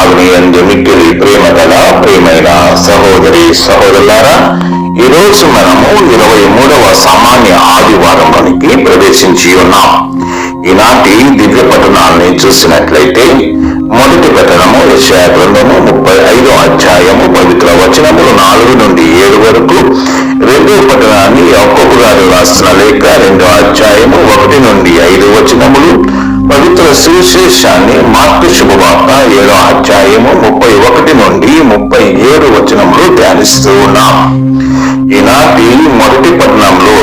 దేవుని మిక్కిలి ప్రేమ గల ప్రేమైన సహోదరి సహోదరులారా ఈ రోజు మనము ఇరవై మూడవ సామాన్య ఆదివారంలోనికి ప్రవేశించి ఉన్నాం. ఈనాటి దివ్య పట్టణాన్ని చూసినట్లయితే మొదటి పట్టణము యశా గ్రంథము ముప్పై ఐదో అధ్యాయము పవిత్ర వచనములు నాలుగు నుండి ఏడు వరకు రెండో పట్టణాన్ని ఒక్కొక్క గారు రాసిన లేఖ రెండో అధ్యాయము ఒకటి నుండి ఐదు వచనములు పవిత్ర సువిశేషాన్ని మార్పు శుభవార్త ఏడో అధ్యాయము ముప్పై ఒకటి నుండి ముప్పై ఏడు వచనంలో ధ్యానిస్తూ ఉన్నాం. ఈనాటి మొదటి పట్టణంలో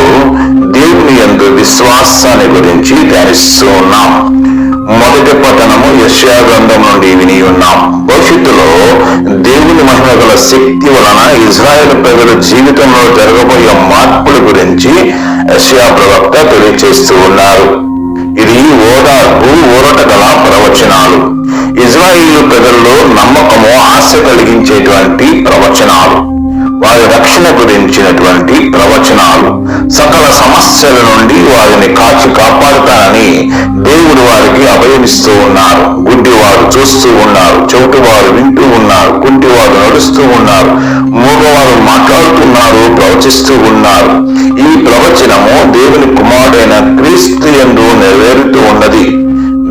దేవుని యందు విశ్వాసాన్ని గురించి ధ్యానిస్తూ ఉన్నాం. మొదటి పట్టణము యశ్యా నుండి విని ఉన్నాం. భవిష్యత్తులో దేవుని మహిమ గల శక్తి వలన ఇజ్రాయెల్ ప్రజల జీవితంలో జరగబోయే మార్పుల గురించి యశ్యా ప్రవక్త తెలియజేస్తూ ఉన్నారు. ఇది ఓదార్పు ఊరట గల ప్రవచనాలు. ఇజ్రాయిల్ ప్రజల్లో నమ్మకము ఆశ కలిగించేటువంటి ప్రవచనాలు. వారి రక్షణ గురించినటువంటి ప్రవచనాలు. సకల సమస్యల నుండి వారిని కాచి కాపాడుతానని దేవుడు వారికి అభయమిస్తూ ఉన్నారు. గుడ్డివారు చూస్తూ ఉన్నారు చెవిటివారు వింటూ ఉన్నారు కుంటివారు నడుస్తూ ఉన్నారు. ప్రవచిస్తూ ఉన్నారు. ఈ ప్రవచనము దేవుని కుమారుడైన క్రీస్తు ఎందు నెరవేరుతూ ఉన్నది.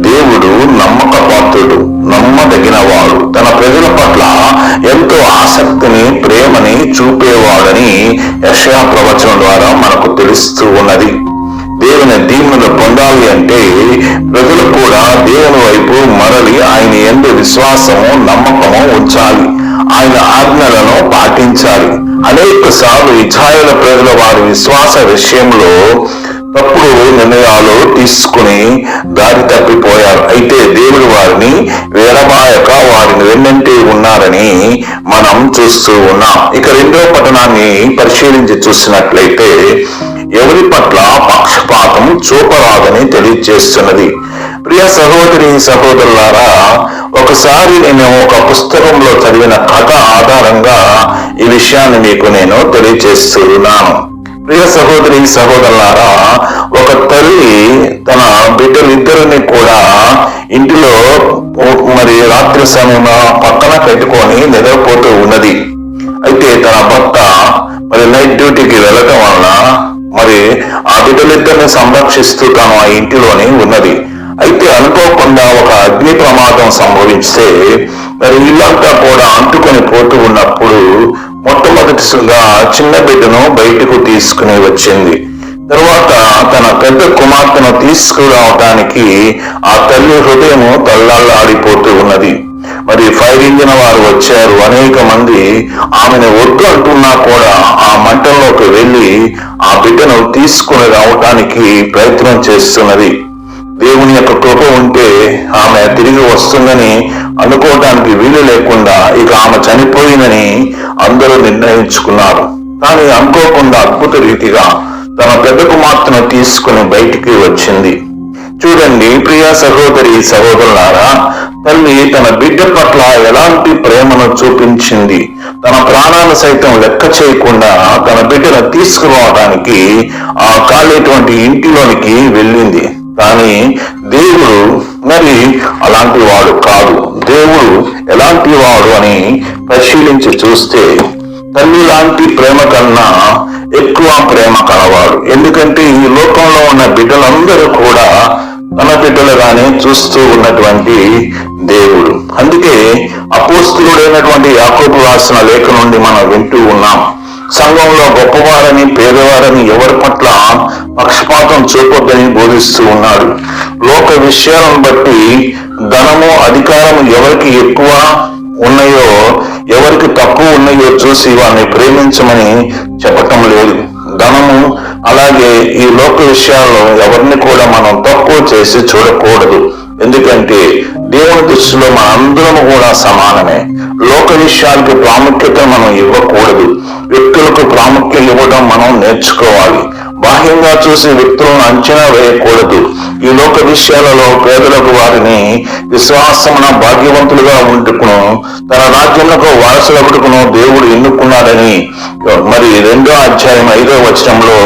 దేవుడు నమ్మక పాత్రుడు నమ్మదగినవాడు. తన ప్రజల పట్ల ఎంతో ఆసక్తిని ప్రేమని చూపేవాడని యశయా ప్రవచనం ద్వారా మనకు తెలుస్తూ ఉన్నది. దేవుని దీవెనలు పొందాలి అంటే ప్రజలు కూడా దేవుని వైపు మరలి ఆయన ఎందు విశ్వాసము నమ్మకము ఉంచాలి. ఆయన ఆజ్ఞలను పాటించాలి. అనేక సార్లు ఇజ్రాయేల్ ప్రజల వారి విశ్వాస విషయంలో తప్పుడు నిర్ణయాలు తీసుకుని దారి తప్పిపోయారు. అయితే దేవుడు వారిని వేరబాయక వారిని వెన్నంటి ఉన్నారని మనం చూస్తూ ఉన్నాం. ఇక రెండో పట్టణాన్ని పరిశీలించి చూసినట్లయితే ఎవరి పట్ల పక్షపాతం చూపరాదని తెలియజేస్తున్నది. ప్రియ సహోదరి సహోదరులారా ఒకసారి నేను ఒక పుస్తకంలో చదివిన కథ ఆధారంగా ఈ విషయాన్ని మీకు నేను తెలియజేస్తున్నాను. ప్రియ సహోదరి సహోదరులారా ఒక తల్లి తన బిడ్డలిద్దరిని కూడా ఇంటిలో మరి రాత్రి సమయంలో పక్కన పెట్టుకొని నిద్రపోతూ ఉన్నది. అయితే తన భర్త మరి నైట్ డ్యూటీకి వెళ్ళటం వలన మరి ఆ బిడ్డలిద్దరిని సంరక్షిస్తూ తాను ఆ ఇంటిలోనే ఉన్నది. అయితే అనుకోకుండా ఒక అగ్ని ప్రమాదం సంభవిస్తే మరి ఇల్లంతా కూడా అంటుకొని పోతూ ఉన్నప్పుడు మొట్టమొదటిగా చిన్న బిడ్డను బయటకు తీసుకుని వచ్చింది. తరువాత తన పెద్ద కుమార్తెను తీసుకురావటానికి ఆ తల్లి హృదయం తల్లాళ్ళాడిపోతూ ఉన్నది. మరి ఫైర్ ఇంజిన్ వారు వచ్చారు. అనేక మంది ఆమెను వద్దు అంటున్నా కూడా ఆ మంటల్లోకి వెళ్ళి ఆ బిడ్డను తీసుకుని రావటానికి ప్రయత్నం చేస్తున్నది. దేవుని యొక్క కృప ఉంటే ఆమె తిరిగి వస్తుందని అనుకోవటానికి వీలు లేకుండా ఇక ఆమె చనిపోయిందని అందరూ నిర్ణయించుకున్నారు. కానీ అనుకోకుండా అద్భుత రీతిగా తన పెద్ద కుమార్తెను తీసుకుని బయటికి వచ్చింది. చూడండి ప్రియ సహోదరి సహోదరులారా తల్లి తన బిడ్డ పట్ల ఎలాంటి ప్రేమను చూపించింది? తన ప్రాణాలు సైతం లెక్క చేయకుండా తన బిడ్డను తీసుకురావడానికి ఆ కాలేటువంటి ఇంటిలోనికి వెళ్ళింది. కానీ దేవుడు మరి అలాంటి వాడు కాదు. దేవుడు ఎలాంటి వాడు అని పరిశీలించి చూస్తే తల్లి లాంటి ప్రేమ కన్నా ఎక్కువ ప్రేమ కలవాడు. ఎందుకంటే ఈ లోకంలో ఉన్న బిడ్డలందరూ కూడా తన బిడ్డలుగానే చూస్తూ ఉన్నటువంటి దేవుడు. అందుకే అపోస్తుడైనటువంటి యాకోబు రాసిన లేఖ నుండి మనం వింటూ ఉన్నాం. సంఘంలో గొప్పవారని పేదవారని ఎవరి పట్ల పక్షపాతం చూపొద్దని బోధిస్తూ ఉన్నాడు. లోక విషయాలను బట్టి ధనము అధికారం ఎవరికి ఎక్కువ ఉన్నాయో ఎవరికి తక్కువ ఉన్నాయో చూసి వారిని ప్రేమించమని చెప్పటం లేదు. ధనము అలాగే ఈ లోక విషయాల్లో ఎవరిని కూడా మనం తక్కువ చేసి చూడకూడదు. ఎందుకంటే దేవుని దృష్టిలో మన అందరము కూడా సమానమే. లోక విషయాలకు ప్రాముఖ్యత మనం ఇవ్వకూడదు. వ్యక్తులకు ప్రాముఖ్యం ఇవ్వడం మనం నేర్చుకోవాలి. బాహ్యంగా చూసి వ్యక్తులను అంచనా వేయకూడదు. ఈ లోక విషయాలలో పేదలకు వారిని విశ్వాసమున భాగ్యవంతులుగా ఉంటుకును. తన రాజ్యములకు వారసులకును దేవుడు ఎన్నుకున్నాడని మరి రెండో అధ్యాయం ఐదో వచనంలో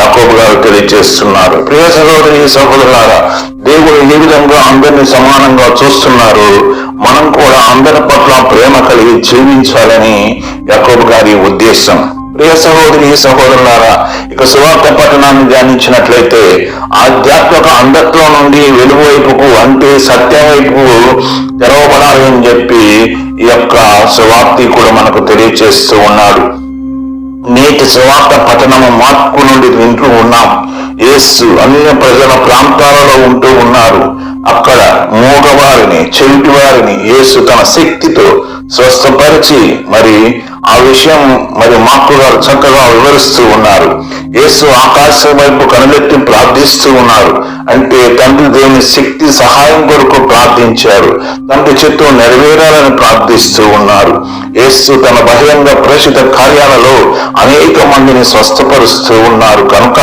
యాకోబు గారు తెలియజేస్తున్నారు. ప్రియ సహోదరి సహోదరులారా దేవుడు ఏ విధంగా అందరినీ సమానంగా చూస్తున్నారు మనం కూడా అందరి పట్ల ప్రేమ కలిగి జీవించాలని యాకోబు గారి ఉద్దేశం. ప్రియ సహోదరి సహోదరులారా ఇక సువార్త పట్టణాన్ని ధ్యానించినట్లయితే ఆధ్యాత్మిక అంధత్వం నుండి వెలుగు వైపుకు అంటే సత్యం వైపు తెరవబడాలి అని చెప్పి ఈ యొక్క సువార్తి కూడా మనకు తెలియచేస్తూ ఉన్నాడు. నేటి సువార్త పట్టణము మార్పు నుండి వింటూ ఉన్నాం. యేసు అన్య ప్రజల ప్రాంతాలలో ఉంటూ ఉన్నారు. అక్కడ మూగవారిని చెవిటి వారిని యేసు తన శక్తితో స్వస్థపరిచి మరి ఆ విషయం మరి మాకు గారు చక్కగా వివరిస్తూ ఉన్నారు. యేసు ఆకాశం వైపు కనులెత్తి ప్రార్థిస్తూ ఉన్నారు. అంటే తండ్రి దేవుని శక్తి సహాయం కొరకు ప్రార్థించారు. తండ్రి చిత్తం నెరవేరాలని ప్రార్థిస్తూ ఉన్నారు. యేసు తన బహిరంగ ప్రేషిత కార్యాలలో అనేక మందిని స్వస్థపరుస్తూ ఉన్నారు. కనుక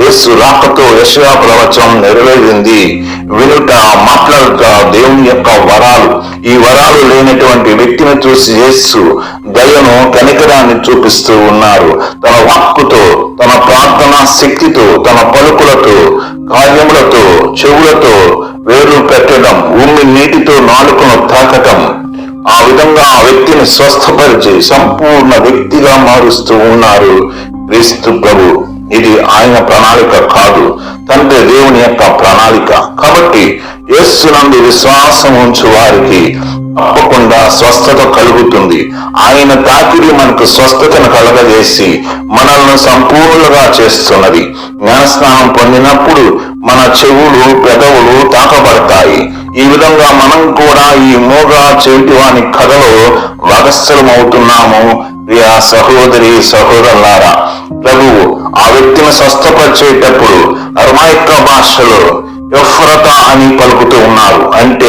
యేసు రాకతో యశయా ప్రవచనం నెరవేరింది. వినుట మాట్లాడుట దేవుని యొక్క వరాలు. ఈ వరాలు లేనటువంటి వ్యక్తిని చూసి యేసు దయను కనికరాన్ని చూపిస్తూ ఉన్నారు. తన వాక్కుతో శక్తితో తన పలుకులతో కార్యములతో చెవులతో వేరు పెట్టడం భూమి నీటితో నాలుకను తాకటం. ఆ విధంగా ఆ వ్యక్తిని స్వస్థపరిచి సంపూర్ణ వ్యక్తిగా మారుస్తూ ఉన్నారు క్రీస్తు ప్రభు ఇది ఆయన ప్రణాళిక కాదు తండ్రి దేవుని యొక్క ప్రణాళిక. కాబట్టి యేసునందు విశ్వాసం ఉంచు వారికి తప్పకుండా స్వస్థత కలుగుతుంది. ఆయన తాకిడి మనకు స్వస్థతను కలగజేసి మనల్ని సంపూర్ణంగా చేస్తున్నది. జ్ఞానస్నానం పొందినప్పుడు మన చెవులు పెదవులు తాకబడతాయి. ఈ విధంగా మనం కూడా ఈ మూగ చెవిటి వాని కథలో అవుతున్నాము ప్రియ సహోదరి సహోదరులారా ప్రభువు ఆ వ్యక్తిని స్వస్థపరిచేటప్పుడు అర్మాయిక భాషలో ఎఫ్రత అని పలుకుతూ ఉన్నారు. అంటే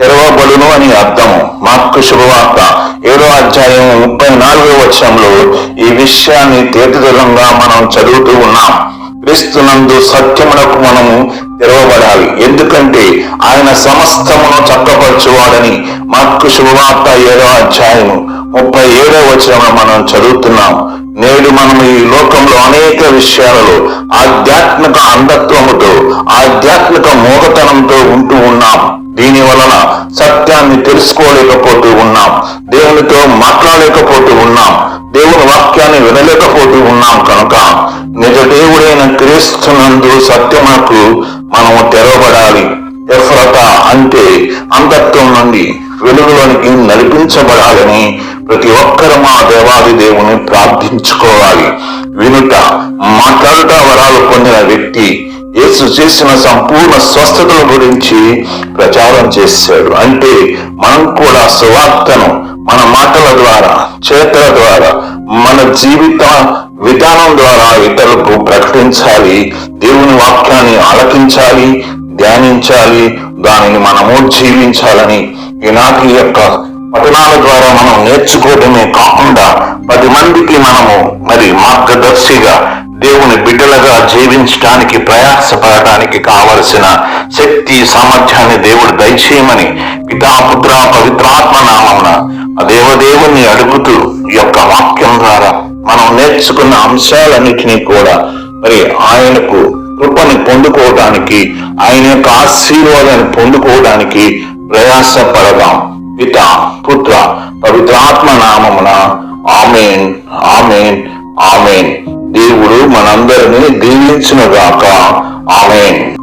తెరవబడును అని అర్థం. మార్కు శుభవార్త ఏడో అధ్యాయం ముప్పై నాలుగో వర్షంలో ఈ విషయాన్ని తేటతెల్లంగా మనం చదువుతూ ఉన్నాం. క్రీస్తునందు సత్యమునకు మనము తెరవబడాలి. ఎందుకంటే ఆయన సమస్తమును చక్కపరచువాడని మార్కు శుభవార్త ఏడో అధ్యాయము ముప్పై ఏడో వచనంలో మనం చదువుతున్నాం. నేడు మనం ఈ లోకంలో అనేక విషయాలలో ఆధ్యాత్మిక అంధత్వముతో ఆధ్యాత్మిక మోగతనంతో ఉంటూ ఉన్నాం. దీని వలన సత్యాన్ని తెలుసుకోలేకపోతూ ఉన్నాం. దేవునితో మాట్లాడలేకపోతూ ఉన్నాం. దేవుని వాక్యాన్ని వినలేకపోతూ ఉన్నాం కనుక నిజ దేవుడైన క్రీస్తునందు సత్యమునకు మనము తెరవబడాలి. ఎఫ్రత అంటే అంధత్వం నుండి వెలుగులోనికి నడిపించబడాలని ప్రతి ఒక్కరు మా దేవాది దేవుని ప్రార్థించుకోవాలి. వినుట మాట్లాడుట వరాలు పొందిన వ్యక్తి యేసు చేసిన సంపూర్ణ స్వస్థతల గురించి ప్రచారం చేశాడు. అంటే మనం కూడా సువార్తను మన మాటల ద్వారా చేతల ద్వారా మన జీవిత విధానం ద్వారా ఇతరులకు ప్రకటించాలి. దేవుని వాక్యాన్ని ఆలకించాలి ధ్యానించాలి దానిని మనము జీవించాలని ఈనాటి యొక్క పఠనాల ద్వారా మనం నేర్చుకోవడమే కాకుండా పది మందికి మనము మరి మార్గదర్శిగా దేవుని బిడ్డలుగా జీవించడానికి ప్రయాసపడటానికి కావలసిన శక్తి సామర్థ్యాన్ని దేవుడు దయచేయమని పితా పుత్ర పవిత్రాత్మ నామమున దేవదేవుని అడుగుతూ ఈ యొక్క వాక్యం ద్వారా మనం నేర్చుకున్న అంశాలన్నిటినీ కూడా మరి ఆయనకు కృపని పొందుకోవడానికి ఆయన యొక్క ఆశీర్వాదాన్ని పొందుకోవడానికి ప్రయాసపడదాం. పిత పుత్ర పవిత్రాత్మ నామమున ఆమెన్ ఆమెన్ ఆమెన్. దేవుడు మనందరినీ దీవించునుగాక. ఆమెన్.